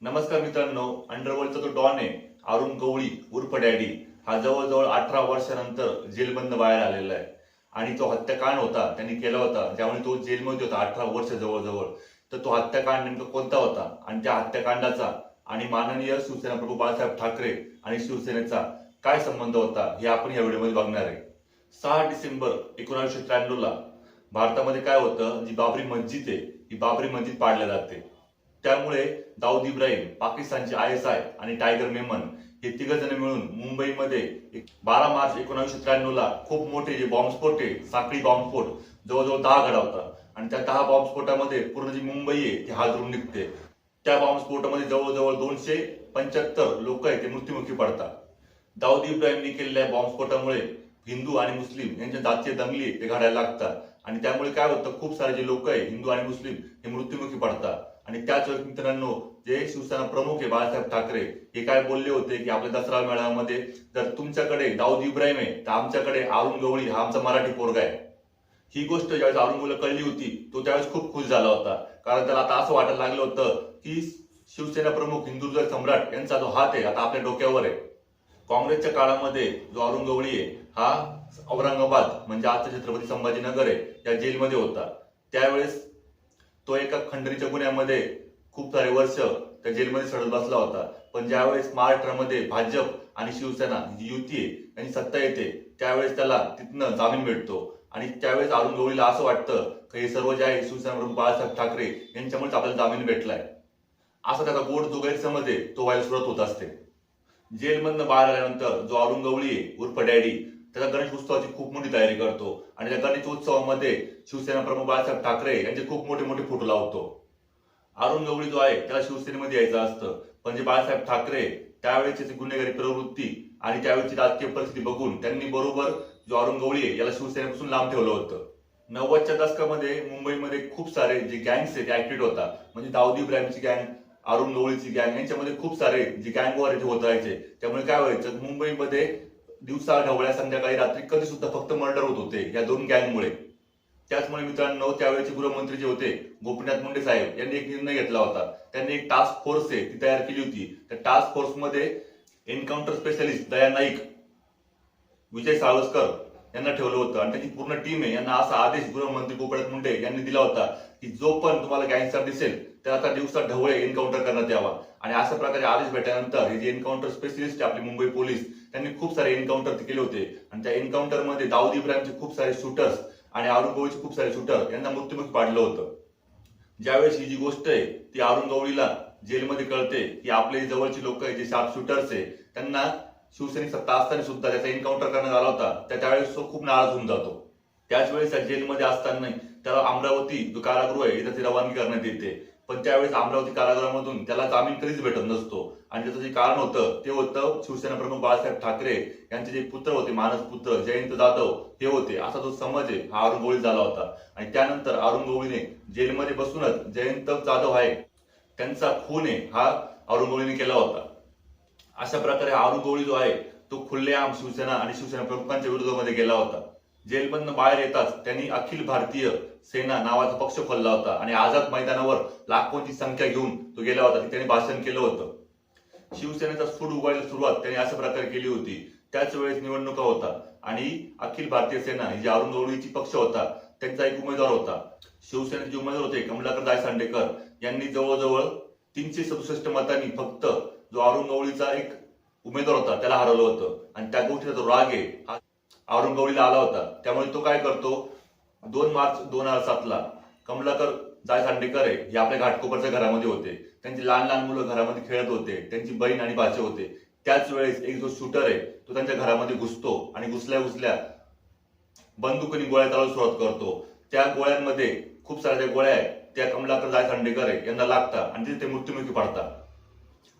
नमस्कार मित्रांनो अंडरवर्ल्डचा तो डॉन आहे अरुण गवळी उर्फ डॅडी. हा जवळजवळ अठरा वर्षानंतर जेलबंद बाहेर आलेला आहे. आणि तो हत्याकांड होता त्यांनी केला होता ज्यामुळे तो जेलमध्ये होता अठरा वर्ष जवळजवळ. तर तो हत्याकांड नेमका कोणता होता? आणि त्या हत्याकांडाचा आणि माननीय शिवसेना प्रभू बाळासाहेब ठाकरे आणि शिवसेनेचा काय संबंध होता हे आपण या व्हिडिओमध्ये बघणार आहे. सहा डिसेंबर एकोणीसशे त्र्याण्णव ला भारतामध्ये काय होतं? जी बाबरी मस्जिद आहे ही बाबरी मस्जिद पाडल्या जाते. त्यामुळे दाऊद इब्राहिम पाकिस्तानचे आय एस आय आणि टायगर मेमन हे तिघ जण मिळून मुंबईमध्ये बारा मार्च एकोणीसशे त्र्याण्णव ला खूप मोठे जे बॉम्बस्फोट आहे साखळी बॉम्बस्फोट जवळजवळ दहा घडवता आणि त्या दहा बॉम्बस्फोटामध्ये पूर्ण जी मुंबई आहे ती हादरून निघते. त्या बॉम्बस्फोटामध्ये जवळजवळ दोनशे पंच्याहत्तर लोक आहेत ते मृत्युमुखी पडतात. दाऊद इब्राहिमने केलेल्या बॉम्बस्फोटामुळे हिंदू आणि मुस्लिम यांच्या जातीय दंगली ते घडायला लागतात. आणि त्यामुळे काय होतं खूप सारे जे लोक आहे हिंदू आणि मुस्लिम हे मृत्युमुखी पडतात. आणि त्याच वेळेस मित्रांनो जे शिवसेना प्रमुख आहे बाळासाहेब ठाकरे हे काय बोलले होते की आपल्या दसरा मेळाव्यामध्ये जर तुमच्याकडे दाऊद इब्राहिम आहे तर आमच्याकडे अरुण गवळी हा आमचा मराठी पोरगा आहे. ही गोष्ट ज्यावेळेस अरुण गवळी कळली होती तो त्यावेळेस खूप खुश झाला होता. कारण त्याला आता असं वाटायला लागलं होतं की शिवसेना प्रमुख हिंदुत्व सम्राट यांचा जो हात आहे आता आपल्या डोक्यावर आहे. काँग्रेसच्या काळामध्ये जो अरुण गवळी आहे हा औरंगाबाद म्हणजे आजचा छत्रपती संभाजीनगर आहे या जेलमध्ये होता. त्यावेळेस तो एका खंडणीच्या गुन्ह्यामध्ये खूप सारे वर्ष त्या जेलमध्ये सडत बसला होता. पण ज्यावेळेस महाराष्ट्रामध्ये भाजप आणि शिवसेना युती आहे सत्ता येते त्यावेळेस त्याला तिथनं जामीन भेटतो आणि त्यावेळेस अरुण गवळीला असं वाटतं की हे सर्व जे आहे शिवसेना बाळासाहेब ठाकरे यांच्यामुळेच आपल्याला जामीन भेटलाय. असा त्याचा गोड जो गैरसमज आहे तो व्हायला सुरुवात होत असते. जेलमधनं बाहेर आल्यानंतर जो अरुण गवळी उर्फ डॅडी त्याचा गणेश उत्सवाची खूप मोठी तयारी करतो. आणि त्या गणेश उत्सवामध्ये शिवसेना प्रमुख बाळासाहेब ठाकरे यांचे खूप मोठे मोठे फोटो लावतो. अरुण गवळी जो आहे त्याला शिवसेनेमध्ये यायचं असतं. पण जे बाळासाहेब ठाकरे त्यावेळेची गुन्हेगारी प्रवृत्ती आणि त्यावेळेची राजकीय परिस्थिती बघून त्यांनी बरोबर जो अरुण गवळी आहे याला शिवसेनेपासून लांब ठेवलं होतं. नव्वदच्या दशकामध्ये मुंबईमध्ये खूप सारे जे गँग्स आहेत ऍक्टिव्ह होता म्हणजे दाऊद इब्राहिमची गँग अरुण गवळीची गँग यांच्यामध्ये खूप सारे जे गँग वॉर होत राहायचे. त्यामुळे काय व्हायचं मुंबईमध्ये दिवसा ढवळ्या संध्याकाळी रात्री कधी सुद्धा फक्त मर्डर होत होते या दोन गँगमुळे. त्याचमुळे मित्रांनो त्यावेळेचे गृहमंत्री जे होते गोपीनाथ मुंडे साहेब यांनी एक निर्णय घेतला होता. त्यांनी एक टास्क फोर्स आहे ती तयार केली होती. त्या टास्क फोर्समध्ये एन्काउंटर स्पेशलिस्ट दया नाईक विजय साळसकर यांना ठेवलं होतं. आणि त्याची पूर्ण टीम आहे. यांना असा आदेश गृहमंत्री गोपीनाथ मुंडे यांनी दिला होता की जो पण तुम्हाला गँगस्टर दिसेल त्याला आता दिवसा ढवळे एन्काउंटर करण्यात यावा. आणि अशा प्रकारे आदेश भेटल्यानंतर हे जे एन्काउंटर स्पेशलिस्ट आपले मुंबई पोलीस त्यांनी खूप सारे एन्काउंटर केले होते. आणि त्या एन्काउंटरमध्ये दाऊद इब्राहिमचे खूप सारे शूटर्स आणि अरुण गवळीचे खूप सारे शूटर यांना मृत्यूमुखी पाडलं होतं. ज्यावेळेस ही जी गोष्ट आहे ती अरुण गवळीला जेलमध्ये कळते की आपले जवळचे लोक आहे जे शार्प शूटर्स आहे त्यांना शिवसेनेत सत्ता असताना सुद्धा त्याचा एन्काउंटर करण्यात आला होता. त्या त्यावेळेस तो खूप नाराज होऊन जातो. त्याच वेळेस त्या जेलमध्ये असताना त्याला अमरावती जो कारागृह आहे त्याची रवानगी करण्यात येते. पण त्यावेळेस अमरावती कारागृहामधून त्याला जामीन कधीच भेटत नसतो. आणि त्याचं जे कारण होतं ते होतं शिवसेना प्रमुख बाळासाहेब ठाकरे यांचे जे पुत्र होते मानस पुत्र जयंत जाधव हे होते. असा जो समज आहे हा अरुण गोळी झाला होता. आणि त्यानंतर अरुण गोळीने जेलमध्ये बसूनच जयंत जाधव आहे त्यांचा खून आहे हा अरुण गोळीने केला होता. अशा प्रकारे हा जो आहे तो खुल्लेआम शिवसेना आणि शिवसेना प्रमुखांच्या विरोधामध्ये गेला होता. जेलमधनं बाहेर येताच त्यांनी अखिल भारतीय सेना नावाचा पक्ष खोलला होता आणि आझाद मैदानावर लाखोंची संख्या घेऊन तो गेला होता. तिथे त्यांनी भाषण केलं होतं. शिवसेनेचा सूड उघडायला सुरुवात त्यांनी अशा प्रकारे केली होती. त्याच वेळेस निवडणुका होता आणि अखिल भारतीय सेना ही जी अरुण गवळीची पक्ष होता त्यांचा एक उमेदवार होता. शिवसेनेचे उमेदवार होते कमलाकर दाय सांडेकर यांनी जवळजवळ तीनशे सदुसष्ट मतांनी फक्त जो अरुण गवळीचा एक उमेदवार होता त्याला हरवलं होतं. आणि त्या गोष्टीचा जो राग आहे हा अरुण गवळीला आला होता. त्यामुळे तो काय करतो दोन मार्च दोन हजार सातला कमलाकर जाय सांडेकर आहे हे आपल्या घाटकोपरच्या घरामध्ये होते. त्यांची लहान लहान मुलं घरामध्ये खेळत होते त्यांची बहीण आणि भाचे होते. त्याच वेळेस एक जो शूटर आहे तो त्यांच्या घरामध्ये घुसतो आणि घुसल्या घुसल्या बंदुकीने गोळ्या चालवून सुरुवात करतो. त्या गोळ्यांमध्ये खूप साऱ्या ज्या गोळ्या आहेत त्या कमलाकर जाय सांडेकर आहे यांना लागतात आणि तिथे ते मृत्युमुखी पडतात.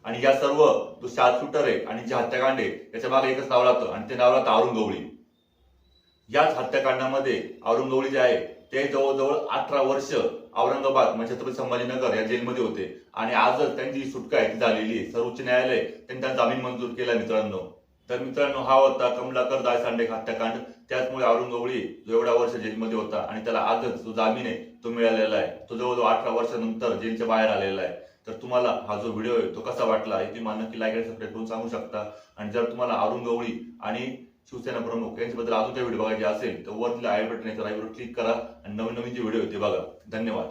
आणि या सर्व जो शार्प आहे आणि जे हत्याकांड आहे त्याच्यामागे एकच नाव लागतं आणि ते नाव लागतं औरंगवळी याच हत्याकांडामध्ये औरंगवळी जे आहे ते जवळजवळ अठरा वर्ष औरंगाबाद म्हणजे छत्रपती संभाजीनगर या जेलमध्ये होते. आणि आजच त्यांची सुटका आहे ती झालेली आहे. सर्वोच्च न्यायालय त्यांनी त्यांना जामीन मंजूर केला मित्रांनो. तर मित्रांनो हा होता कमलाकर दायसांडे हत्याकांड. त्याचमुळे औरंगवळी जो एवढ्या वर्ष जेलमध्ये होता आणि त्याला आजच जो जामीन आहे तो मिळालेला आहे. तो जवळजवळ अठरा वर्षानंतर जेलच्या बाहेर आलेला आहे. तर तुम्हाला हा जो व्हिडिओ आहे तो कसा वाटला? हे तुम्ही मला नक्की लाईक आणि सबस्क्राईब करून सांगू शकता. आणि जर तुम्हाला अरुण गवळी आणि शिवसेना प्रमुख यांच्याबद्दल अजून काही व्हिडिओ बघायचे असेल तर वर आय बटन आहे तर क्लिक करा. आणि नवीन नवीन जे व्हिडिओ आहे ते बघा. धन्यवाद.